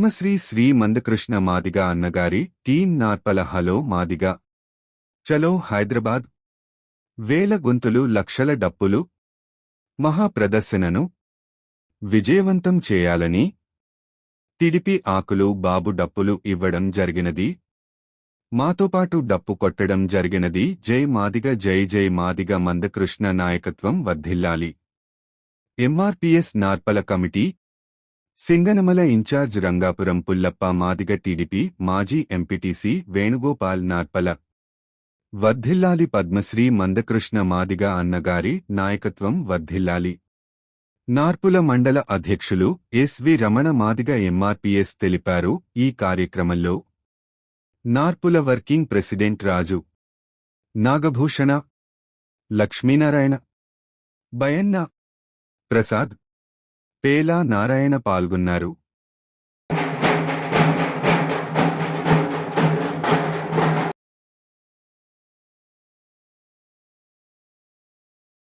పద్మశ్రీ శ్రీ మందకృష్ణ మాదిగ అన్నగారి team Narpala hello Madiga. చలో హైదరాబాద్. వేల గొంతులు లక్షల డప్పులు. మహాప్రదర్శనను. విజయవంతం చేయాలని. టిడిపి ఆకులు బాబు డప్పులు ఇవ్వడం జరిగినది. మాతోపాటు డప్పు కొట్టడం జరిగినది. జై మాదిగ జై జై మాదిగ మందకృష్ణ నాయకత్వం వర్ధిల్లాలి. MRPS Narpala committee Singanamala incharge Rangapuram Pullappa Madiga TDP మాజీ ఎంపీటీసీ వేణుగోపాల్ నార్పల వర్ధిల్లాలి పద్మశ్రీ మందకృష్ణ మాదిగ అన్నగారి నాయకత్వం వర్ధిల్లాలి. నార్పుల మండల అధ్యక్షులు ఎస్వి రమణ మాదిగ ఎంఆర్పిఎస్ తెలిపారు ఈ కార్యక్రమంలో. Narpula working president Raju. Nagabhushana. Lakshminarayana. Bayanna. Prasad. Pela Narayana పాల్గొన్నారు.